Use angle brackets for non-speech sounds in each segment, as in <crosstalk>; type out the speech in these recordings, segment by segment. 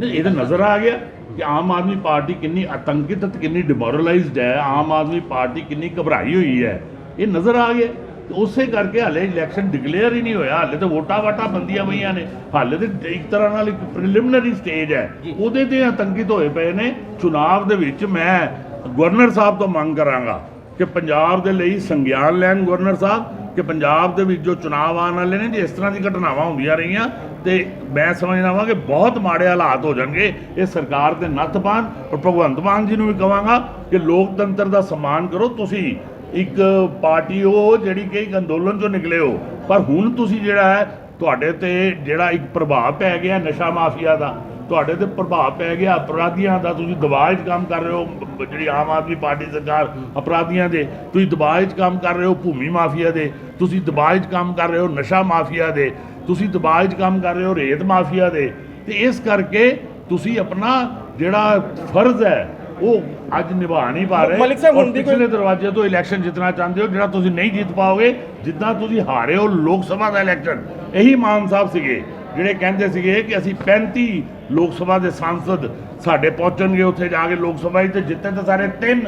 ਨਹੀਂ ਇਹ ਤਾਂ ਨਜ਼ਰ ਆ ਗਿਆ ਕਿ ਆਮ ਆਦਮੀ ਪਾਰਟੀ ਕਿੰਨੀ ਆਤੰਕਿਤ ਤੇ ਕਿੰਨੀ ਡਿਮੋਰਲਾਈਜ਼ਡ ਹੈ ਆਮ ਆਦਮੀ ਪਾਰਟੀ ਕਿੰਨੀ ਘਬਰਾਈ ਹੋਈ ਹੈ। ਇਹ ਨਜ਼ਰ ਆ ਗਿਆ ਉਸੇ ਕਰਕੇ ਹਾਲੇ ਇਲੈਕਸ਼ਨ ਡਿਕਲੇਅਰ ਹੀ ਨਹੀਂ ਹੋਇਆ। ਹਾਲੇ ਤਾਂ ਵੋਟਾਂ ਵਾਟਾਂ ਬੰਦੀਆਂ ਪਈਆਂ ਨੇ। ਹਾਲੇ ਤੇ ਇੱਕ ਤਰ੍ਹਾਂ ਨਾਲ ਇੱਕ ਪ੍ਰੀਲਿਮਿਨਰੀ ਸਟੇਜ ਹੈ। ਉਹਦੇ ਤੇ ਆਤੰਕਿਤ ਹੋਏ ਪਏ ਨੇ। ਚੁਣਾਵ ਦੇ ਵਿੱਚ ਮੈਂ ਗਵਰਨਰ ਸਾਹਿਬ ਤੋਂ ਮੰਗ ਕਰਾਂਗਾ ਕਿ ਪੰਜਾਬ ਦੇ ਲਈ ਸੰਗਿਆਨ ਲੈਣ ਗਵਰਨਰ ਸਾਹਿਬ। ਕਿ ਪੰਜਾਬ ਦੇ ਵਿੱਚ ਜੋ ਚੁਣਾਵ ਆਉਣ ਵਾਲੇ ਨੇ, ਜੇ ਇਸ ਤਰ੍ਹਾਂ ਦੀ ਘਟਨਾਵਾਂ ਹੁੰਦੀਆਂ ਰਹੀਆਂ, ਤੇ ਮੈਂ ਸਮਝਦਾ ਵਾਂ ਕਿ ਬਹੁਤ ਮਾੜੇ ਹਾਲਾਤ ਹੋ ਜਾਣਗੇ। ਇਹ ਸਰਕਾਰ ਦੇ ਨੱਥ ਪਾਣ ਔਰ ਭਗਵੰਤ ਮਾਨ ਜੀ ਨੂੰ ਵੀ ਕਹਾਂਗਾ ਕਿ ਲੋਕਤੰਤਰ ਦਾ ਸਨਮਾਨ ਕਰੋ। ਤੁਸੀਂ ਇੱਕ ਪਾਰਟੀ ਹੋ ਜਿਹੜੀ ਕਿ ਇੱਕ ਅੰਦੋਲਨ ਚੋਂ ਨਿਕਲੇ ਹੋ, ਪਰ ਹੁਣ ਤੁਸੀਂ ਜਿਹੜਾ ਹੈ ਤੁਹਾਡੇ ਤੇ ਜਿਹੜਾ ਇੱਕ ਪ੍ਰਭਾਵ ਪੈ ਗਿਆ ਨਸ਼ਾ ਮਾਫੀਆ ਦਾ, ਤੁਹਾਡੇ ਤੇ ਪ੍ਰਭਾਵ ਪੈ ਗਿਆ ਅਪਰਾਧੀਆਂ ਦਾ, ਤੁਸੀਂ ਦਬਾਅ 'ਚ ਕੰਮ ਕਰ ਰਹੇ ਹੋ ਜਿਹੜੀ ਆਮ ਆਦਮੀ ਪਾਰਟੀ ਸਰਕਾਰ ਅਪਰਾਧੀਆਂ ਦੇ, ਤੁਸੀਂ ਦਬਾਅ 'ਚ ਕੰਮ ਕਰ ਰਹੇ ਹੋ ਭੂਮੀ ਮਾਫੀਆ ਦੇ, ਤੁਸੀਂ ਦਬਾਅ 'ਚ ਕੰਮ ਕਰ ਰਹੇ ਹੋ ਨਸ਼ਾ ਮਾਫੀਆ ਦੇ, ਤੁਸੀਂ ਦਬਾਅ 'ਚ ਕੰਮ ਕਰ ਰਹੇ ਹੋ ਰੇਤ ਮਾਫੀਆ ਦੇ, ਤੇ ਇਸ ਕਰਕੇ ਤੁਸੀਂ ਆਪਣਾ ਜਿਹੜਾ ਫਰਜ਼ ਹੈ ਉਹ ਅੱਜ ਨਿਭਾ ਨਹੀਂ ਪਾ ਰਹੇ। ਮਲਿਕ ਸਾਹਿਬ, ਹੁਣ ਦੀ ਪਿਛਲੇ ਦਰਵਾਜ਼ੇ ਤੋਂ ਇਲੈਕਸ਼ਨ ਜਿੱਤਣਾ ਚਾਹੁੰਦੇ ਹੋ ਜਿਹੜਾ ਤੁਸੀਂ ਨਹੀਂ ਜਿੱਤ ਪਾਓਗੇ ਜਿੱਦਾਂ ਤੁਸੀਂ ਹਾਰੇ ਹੋ ਲੋਕ ਸਭਾ ਦਾ ਇਲੈਕਸ਼ਨ ਇਹੀ ਮਾਨ ਸਾਹਿਬ ਸੀਗੇ ਜਿਹੜੇ ਕਹਿੰਦੇ ਸੀਗੇ ਕਿ ਅਸੀਂ 35 ਲੋਕ ਸਭਾ ਦੇ ਸੰਸਦ ਸਾਡੇ ਪਹੁੰਚਣਗੇ ਉੱਥੇ ਜਾ ਕੇ ਲੋਕ ਸਭਾ ਤੇ ਜਿੱਤੇ ਤਾਂ ਸਾਰੇ ਤਿੰਨ।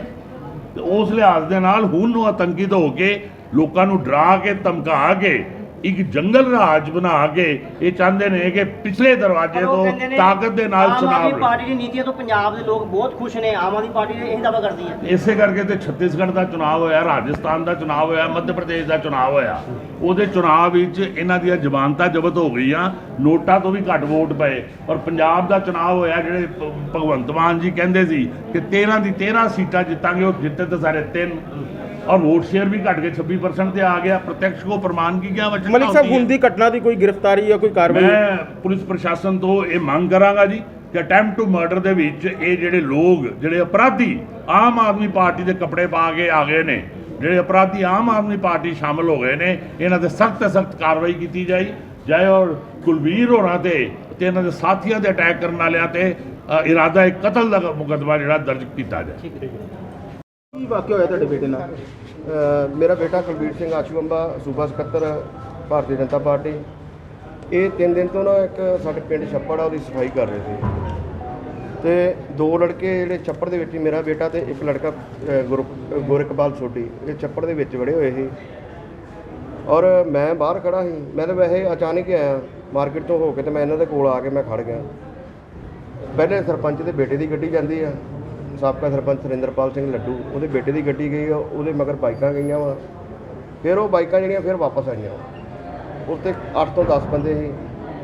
ਉਸ ਲਿਹਾਜ਼ ਦੇ ਨਾਲ ਹੁਣ ਨੂੰ ਆਤੰਕਿਤ ਹੋ ਕੇ ਲੋਕਾਂ ਨੂੰ ਡਰਾ ਕੇ ਧਮਕਾ ਕੇ ਇੱਕ ਜੰਗਲ ਰਾਜ ਬਣਾ ਕੇ ਇਹ ਚਾਹੁੰਦੇ ਨੇ ਕਿ ਪਿਛਲੇ ਦਰਵਾਜ਼ੇ ਤੋਂ ਤਾਕਤ ਦੇ ਨਾਲ ਆਮ ਚੁਣਾਵ ਆਦਮੀ ਲੜੋ। ਪਾਰਟੀ ਦੀ ਨੀਤੀਆਂ ਤੋਂ ਪੰਜਾਬ ਦੇ ਲੋਕ ਬਹੁਤ ਖੁਸ਼ ਨੇ ਆਮ ਆਦਮੀ ਪਾਰਟੀ ਇਹ ਦਾਅਵਾ ਕਰਦੀ ਹੈ। ਇਸੇ ਕਰਕੇ ਤੇ ਛੱਤੀਸਗੜ੍ਹ ਦਾ ਚੁਣਾਵ ਹੋਇਆ ਰਾਜਸਥਾਨ ਦਾ ਚੁਣਾਵ ਹੋਇਆ ਮੱਧ ਪ੍ਰਦੇਸ਼ ਦਾ ਚੁਣਾਵ ਹੋਇਆ। ਉਹਦੇ ਚੁਣਾਵ ਵਿੱਚ ਇਹਨਾਂ ਦੀਆਂ ਜ਼ਮਾਨਤਾਂ ਜ਼ਬਤ ਹੋ ਗਈਆਂ ਨੋਟਾਂ ਤੋਂ ਵੀ ਘੱਟ ਵੋਟ ਪਏ। ਔਰ ਪੰਜਾਬ ਦਾ ਚੁਣਾਵ ਹੋਇਆ ਜਿਹੜੇ ਭਗਵੰਤ ਮਾਨ ਜੀ ਕਹਿੰਦੇ ਸੀ ਕਿ 13 ਦੀ 13 ਸੀਟਾਂ ਜਿੱਤਾਂਗੇ ਉਹ ਜਿੱਤੇ ਤਾਂ ਸਾਰੇ ਤਿੰਨ। ਔਰ ਵੋਟ ਸ਼ੇਅਰ ਵੀ ਘਟ ਕੇ 26% ਤੇ ਆ ਗਿਆ। ਪ੍ਰਤੱਖ ਕੋ ਪ੍ਰਮਾਣ ਕੀ ਕਿਆ ਵਚਨ ਮਲਿਕ ਸਾਹਿਬ ਹੁਣ ਦੀ ਘਟਨਾ ਦੀ ਕੋਈ ਗ੍ਰਿਫਤਾਰੀ ਜਾਂ ਕੋਈ ਕਾਰਵਾਈ? ਮੈਂ ਪੁਲਿਸ ਪ੍ਰਸ਼ਾਸਨ ਤੋਂ ਇਹ ਮੰਗ ਕਰਾਂਗਾ ਜੀ ਕਿ ਅਟੈਂਪਟ ਟੂ ਮਰਡਰ ਦੇ ਵਿੱਚ ਇਹ ਜਿਹੜੇ ਲੋਕ ਜਿਹੜੇ ਅਪਰਾਧੀ ਆਮ ਆਦਮੀ ਪਾਰਟੀ ਦੇ ਕੱਪੜੇ ਪਾ ਕੇ ਆ ਗਏ ਨੇ ਜਿਹੜੇ ਅਪਰਾਧੀ ਆਮ ਆਦਮੀ ਪਾਰਟੀ ਸ਼ਾਮਲ ਹੋ ਗਏ ਨੇ ਇਹਨਾਂ ਤੇ ਸਖਤ ਤੋਂ ਸਖਤ ਕਾਰਵਾਈ ਕੀਤੀ ਜਾਈ। ਜਾਏ ਔਰ ਕੁਲਵੀਰ ਹੋਰਾਂ ਤੇ ਤੇ ਇਹਨਾਂ ਦੇ ਸਾਥੀਆਂ ਦੇ ਅਟੈਕ ਕਰਨ ਵਾਲਿਆਂ ਤੇ ਇਰਾਦਾ ਇੱਕ ਕਤਲ ਦਾ ਮੁਕੱਦਮਾ ਜਿਹੜਾ ਦਰਜ ਕੀਤਾ ਜਾਏ। ਕੀ ਵਾਕਿਆ ਹੋਇਆ ਤੁਹਾਡੇ ਬੇਟੇ ਨਾਲ? ਅ, ਮੇਰਾ ਬੇਟਾ ਕੁਲਬੀਰ ਸਿੰਘ ਆਸ਼ੂ ਅੰਬਾ ਸੂਬਾ ਸਕੱਤਰ ਭਾਰਤੀ ਜਨਤਾ ਪਾਰਟੀ। ਇਹ ਤਿੰਨ ਦਿਨ ਤੋਂ ਨਾ ਇੱਕ ਸਾਡੇ ਪਿੰਡ ਛੱਪੜ ਆ ਉਹਦੀ ਸਫ਼ਾਈ ਕਰ ਰਹੇ ਸੀ। ਤੇ ਦੋ ਲੜਕੇ ਜਿਹੜੇ ਛੱਪੜ ਦੇ ਵਿੱਚ ਹੀ ਮੇਰਾ ਬੇਟਾ ਤੇ ਇੱਕ ਲੜਕਾ ਅ, ਗੁਰ ਗੋਰਖਪਾਲ ਸੋਢੀ ਇਹ ਛੱਪੜ ਦੇ ਵਿੱਚ ਵੜੇ ਹੋਏ ਸੀ। ਔਰ ਮੈਂ ਬਾਹਰ ਖੜਾ ਸੀ। ਮੈਂ ਤਾਂ ਵੈਸੇ ਅਚਾਨਕ ਹੀ ਆਇਆ ਮਾਰਕੀਟ ਤੋਂ ਹੋ ਕੇ ਤੇ ਮੈਂ ਇਹਨਾਂ ਦੇ ਕੋਲ ਆ ਕੇ ਮੈਂ ਖੜ ਗਿਆ। ਪਹਿਲੇ ਸਰਪੰਚ ਦੇ ਬੇਟੇ ਦੀ ਗੱਡੀ ਜਾਂਦੀ ਆ। ਸਾਬਕਾ ਸਰਪੰਚ ਸੁਰਿੰਦਰਪਾਲ ਸਿੰਘ ਲੱਡੂ ਉਹਦੇ ਬੇਟੇ ਦੀ ਗੱਡੀ ਗਈ ਆ ਉਹਦੇ ਮਗਰ ਬਾਈਕਾਂ ਗਈਆਂ ਵਾ। ਫਿਰ ਉਹ ਬਾਈਕਾਂ ਜਿਹੜੀਆਂ ਫਿਰ ਵਾਪਸ ਆਈਆਂ। ਉੱਤੇ 8 ਤੋਂ 10 ਬੰਦੇ ਸੀ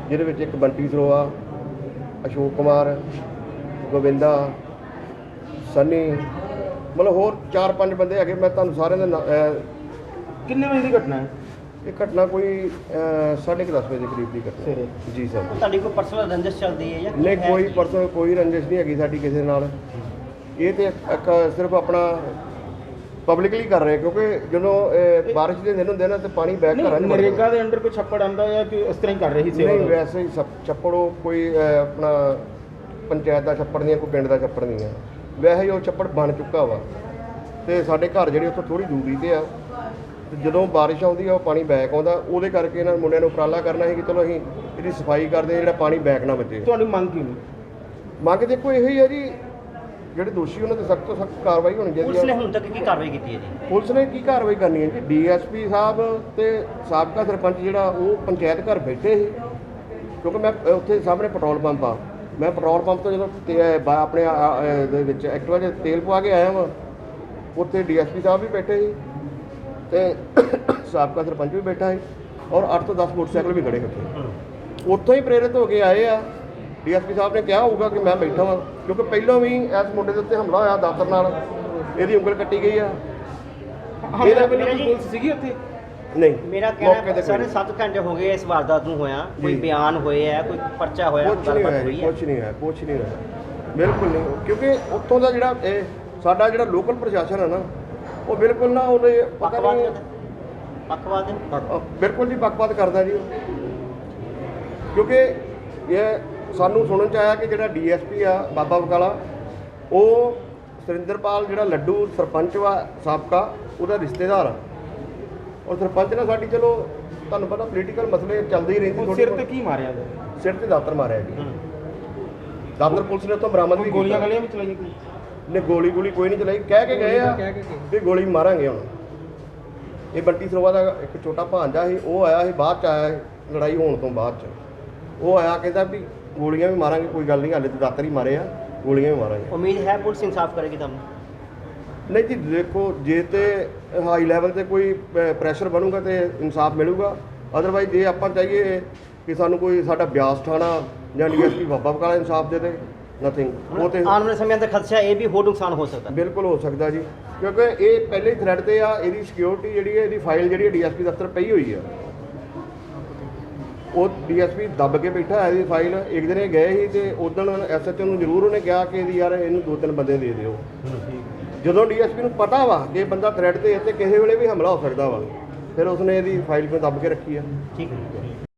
ਜਿਹਦੇ ਵਿੱਚ ਇੱਕ ਬੰਟੀ ਸਰੋਆ ਅਸ਼ੋਕ ਕੁਮਾਰ ਗੋਵਿੰਦਾ ਸਨੀ ਮਤਲਬ ਹੋਰ 4-5 ਬੰਦੇ ਹੈਗੇ ਮੈਂ ਤੁਹਾਨੂੰ ਸਾਰਿਆਂ ਦੇ ਕਿੰਨੇ ਵਜੇ ਦੀ ਘਟਨਾ ਹੈ? ਇਹ ਘਟਨਾ ਕੋਈ 10:30 ਵਜੇ ਦੇ ਕਰੀਬ ਦੀ ਘਟਨਾ। ਜੀ ਸਰ। ਤੁਹਾਡੀ ਕੋਈ ਪਰਸਨਲ ਰੰਜਿਸ਼ ਚੱਲਦੀ ਹੈ ਜਾਂ ਨਹੀਂ ਕੋਈ? ਪਰਸਨਲ ਕੋਈ ਰੰਜਿਸ਼ ਨਹੀਂ ਹੈਗੀ ਸਾਡੀ ਕਿਸੇ ਨਾਲ। ਇਹ ਤੇ ਇੱਕ ਸਿਰਫ ਆਪਣਾ ਪਬਲਿਕਲੀ ਕਰ ਰਹੇ ਕਿਉਂਕਿ ਜਦੋਂ ਇਹ ਬਾਰਿਸ਼ ਦੇ ਦਿਨ ਹੁੰਦੇ ਨਾ ਤੇ ਪਾਣੀ ਬੈਕ ਘਰਾਂ ਨਹੀਂ ਨਰੇਗਾ। ਦੇ ਅੰਡਰ ਕੋਈ ਛੱਪੜ ਆਂਦਾ ਜਾਂ ਕਿ ਇਸ ਤਰ੍ਹਾਂ ਹੀ ਕਰ ਰਹੀ ਸੀ ਨਹੀਂ ਵੈਸੇ ਹੀ ਛੱਪੜੋ ਕੋਈ ਆਪਣਾ ਪੰਚਾਇਤ ਦਾ ਛੱਪੜ ਨਹੀਂ ਹੈ ਕੋਈ ਪਿੰਡ ਦਾ ਛੱਪੜ ਨਹੀਂ ਹੈ ਵੈਸੇ ਹੀ ਉਹ ਛੱਪੜ ਬਣ ਚੁੱਕਾ ਵਾ। ਤੇ ਸਾਡੇ ਘਰ ਜਿਹੜੇ ਉੱਥੋਂ ਥੋੜੀ ਦੂਰੀ ਤੇ ਆ ਤੇ ਜਦੋਂ ਬਾਰਿਸ਼ ਆਉਂਦੀ ਆ ਉਹ ਪਾਣੀ ਬੈਕ ਆਉਂਦਾ। ਉਹਦੇ ਕਰਕੇ ਇਹਨਾਂ ਮੁੰਡਿਆਂ ਨੂੰ ਉਪਰਾਲਾ ਕਰਨਾ ਸੀ ਕਿ ਚਲੋ ਅਸੀਂ ਇਹਦੀ ਸਫ਼ਾਈ ਕਰਦੇ ਹਾਂ ਜਿਹੜਾ ਪਾਣੀ ਬੈਕ ਨਾ ਬਚੇ ਤੁਹਾਡੀ ਮੰਗ ਕੀ ਨੇ ਮੰਗ ਦੇਖੋ ਇਹੋ ਹੀ ਹੈ ਜੀ ਜਿਹੜੇ ਦੋਸ਼ੀ ਉਹਨਾਂ ਤੇ ਸਖਤ ਤੋਂ ਸਖਤ ਕਾਰਵਾਈ ਹੋਣੀ ਪੁਲਿਸ ਚਾਹੀਦੀ ਨੇ ਹੈ ਹੁਣ ਤੱਕ ਕੀ ਕਾਰਵਾਈ ਕੀਤੀ ਹੈ ਜੀ? ਪੁਲਿਸ ਨੇ ਕੀ ਕਾਰਵਾਈ ਕਰਨੀ ਹੈ ਜੀ? ਡੀਐਸਪੀ ਸਾਹਿਬ ਤੇ ਸਾਬਕਾ ਸਰਪੰਚ ਜਿਹੜਾ ਉਹ ਪੰਚਾਇਤ ਘਰ ਬੈਠੇ ਸੀ। ਕਿਉਂਕਿ ਮੈਂ ਅ, ਉੱਥੇ ਸਾਹਮਣੇ ਪੈਟਰੋਲ ਪੰਪ ਆ। ਮੈਂ ਪੈਟਰੋਲ ਪੰਪ ਤੋਂ ਜਦੋਂ ਤੇ, ਅ, ਬਾ- ਆਪਣੇ ਆ- ਆ, ਅ, ਦੇ ਵਿੱਚ ਐਕਟਿਵਾ 'ਚ ਤੇਲ ਪਵਾ ਕੇ ਆਇਆ ਵਾਂ ਉੱਥੇ ਡੀਐਸਪੀ ਸਾਹਿਬ ਵੀ ਬੈਠੇ ਸੀ ਤੇ <coughs> ਸਾਬਕਾ ਸਰਪੰਚ ਵੀ ਬੈਠਾ ਸੀ ਔਰ 8 ਤੋਂ 10 ਮੋਟਰਸਾਈਕਲ ਵੀ ਖੜੇ ਉੱਥੇ। ਉੱਥੋਂ ਹੀ ਪ੍ਰੇਰਿਤ ਹੋ ਕੇ ਆਏ ਆ। ਡੀਐਸਪੀ ਸਾਹਿਬ ਨੇ ਕਿਹਾ ਹੋਊਗਾ ਕਿ ਮੈਂ ਬੈਠਾ ਵਾਂ ਕਿਉਂਕਿ ਪਹਿਲਾਂ ਵੀ ਇਸ ਮੁੰਡੇ ਦੇ ਉੱਤੇ ਹਮਲਾ ਹੋਇਆ ਦਾਤਰ ਨਾਲ। ਇਹਦੀ ਉਂਗਲ ਕੱਟੀ ਗਈ ਆ। ਇਹਦਾ ਵੇਲੇ ਕੋਈ ਪੁਲਿਸ ਸੀਗੀ ਉੱਥੇ? ਨਹੀਂ। ਮੇਰਾ ਕਹਿਣਾ ਸਾਰੇ ਕੋਈ 7 ਘੰਟੇ ਹੋ ਗਏ ਇਸ ਵਾਰਦਾਤ ਨੂੰ ਹੋਇਆ। ਕੋਈ। ਬਿਆਨ ਹੋਏ ਹੈ ਕੋਈ ਪਰਚਾ ਹੋਇਆ ਕੁਛ ਨਹੀਂ ਹੋਇਆ ਹੈ ਕੁਛ ਨਹੀਂ ਹੋਇਆ ਕੁਛ ਨਹੀਂ ਹੋਇਆ। ਬਿਲਕੁਲ ਨਹੀਂ। ਕਿਉਂਕਿ ਉੱਥੋਂ ਦਾ ਜਿਹੜਾ ਇਹ ਸਾਡਾ ਜਿਹੜਾ ਲੋਕਲ ਪ੍ਰਸ਼ਾਸਨ ਹੈ ਨਾ ਉਹ ਬਿਲਕੁਲ ਨਾ ਉਹਨੇ ਪਤਾ ਪੱਖਵਾਦ ਨਹੀਂ ਪੱਖਵਾਦ? ਬਿਲਕੁਲ ਜੀ ਪੱਖਪਾਤ ਕਰਦਾ ਜੀ ਕਿਉਂਕਿ ਇਹ ਸਾਨੂੰ ਸੁਣਨ ਚ ਆਇਆ ਕਿ ਜਿਹੜਾ ਡੀਐਸਪੀ ਆ ਬਾਬਾ ਬਕਾਲਾ ਉਹ ਸੁਰਿੰਦਰਪਾਲ ਜਿਹੜਾ ਲੱਡੂ ਸਰਪੰਚ ਵਾ ਸਾਬਕਾ ਉਹਦਾ ਰਿਸ਼ਤੇਦਾਰ ਆ। ਔਰ ਸਰਪੰਚ ਨਾਲ ਸਾਡੀ ਚਲੋ ਤੁਹਾਨੂੰ ਪਤਾ ਪੋਲੀਟੀਕਲ ਮਸਲੇ ਚੱਲਦੇ ਹੀ ਰਹਿੰਦੇ ਉਹ ਸਿਰ। ਤੇ ਕੀ ਮਾਰਿਆ ਗਿਆ ਸਿਰ ਤੇ ਦਾਤਰ ਮਾਰਿਆ ਜੀ। ਦਾਤਰ ਪੁਲਿਸ ਨੇ ਉੱਥੋਂ ਬਰਾਮਦ ਵੀ ਗੋਲੀਆਂ ਗਲੀਆਂ ਵੀ ਚਲਾਈਆਂ ਕੋਈ? ਨੇ ਗੋਲੀ ਗੋਲੀ ਕੋਈ ਨਹੀਂ ਚਲਾਈ। ਕਹਿ ਕੇ ਗਏ ਆ ਵੀ ਗੋਲੀ ਮਾਰਾਂਗੇ ਹੁਣ। ਇਹ ਬੰਟੀ ਸਰੋਵਾ ਦਾ ਇੱਕ ਛੋਟਾ ਭਾਂਜਾ ਸੀ ਉਹ ਆਇਆ ਸੀ ਬਾਅਦ ਚ ਆਇਆ ਲੜਾਈ ਹੋਣ ਤੋਂ ਬਾਅਦ ਚ। ਉਹ ਆਇਆ ਕਹਿੰਦਾ ਵੀ ਗੋਲੀਆਂ ਵੀ ਮਾਰਾਂਗੇ ਕੋਈ ਗੱਲ ਨਹੀਂ ਹਾਲੇ ਤੇ ਦਾਤਰ ਹੀ ਮਾਰੇ ਆ ਗੋਲੀਆਂ ਵੀ ਮਾਰਾਂਗੇ। ਉਮੀਦ ਹੈ ਪੁਲਿਸ ਇਨਸਾਫ ਕਰੇਗੀ ਤੁਹਾਨੂੰ? ਨਹੀਂ ਜੀ ਦੇਖੋ ਜੇ ਤੇ ਹਾਈ ਲੈਵਲ ਤੇ ਕੋਈ ਪ੍ਰੈਸ਼ਰ ਬਣੂਗਾ ਤੇ ਇਨਸਾਫ ਮਿਲੂਗਾ। ਅਦਰਵਾਈਜ਼ ਜੇ ਆਪਾਂ ਚਾਹੀਏ ਕਿ ਸਾਨੂੰ ਕੋਈ ਸਾਡਾ ਬਿਆਸ ਥਾਣਾ ਜਾਂ ਡੀਐਸਪੀ ਬਾਬਾ ਬਕਾਲਾ ਇਨਸਾਫ ਦੇ ਦੇ ਨਥਿੰਗ ਉਹ ਤੇ ਆਉਣ ਵਾਲੇ ਸਮੇਂ ਅੰਦਰ ਖਦਸ਼ਾ ਇਹ ਵੀ ਹੋਰ ਨੁਕਸਾਨ ਹੋ ਸਕਦਾ। ਬਿਲਕੁਲ ਹੋ ਸਕਦਾ ਜੀ। ਕਿਉਂਕਿ ਇਹ ਪਹਿਲੇ ਹੀ ਥ੍ਰੈਡ ਤੇ ਆ ਇਹਦੀ ਸਿਕਿਉਰਿਟੀ ਜਿਹੜੀ ਹੈ ਇਹਦੀ ਫਾਈਲ ਜਿਹੜੀ ਹੈ ਡੀਐਸਪੀ ਦਫ਼ਤਰ ਪਈ ਹੋਈ ਆ। ਉਹ ਡੀਐਸਪੀ ਦੱਬ ਕੇ ਬੈਠਾ ਹੈ ਇਹਦੀ ਫਾਈਲ। ਇੱਕ ਦਿਨ ਇਹ ਗਏ ਸੀ ਤੇ ਉਦੋਂ ਐਸਐਚਓ ਨੂੰ ਜ਼ਰੂਰ ਉਹਨੇ ਕਿਹਾ ਕਿ ਇਹਦੀ ਯਾਰ ਇਹਨੂੰ ਦੋ ਤਿੰਨ ਬੰਦੇ ਦੇ ਦਿਓ। ਜਦੋਂ ਡੀਐਸਪੀ ਨੂੰ ਪਤਾ ਵਾ ਕਿ ਇਹ ਬੰਦਾ ਥ੍ਰੈਡ ਤੇ ਹੈ ਤੇ ਕਿਸੇ ਵੇਲੇ ਵੀ ਹਮਲਾ ਹੋ ਸਕਦਾ ਵਾ, ਫਿਰ ਉਸਨੇ ਇਹਦੀ ਫਾਈਲ ਕਿਉਂ ਦੱਬ ਕੇ ਰੱਖੀ ਆ। ਠੀਕ ਹੈ।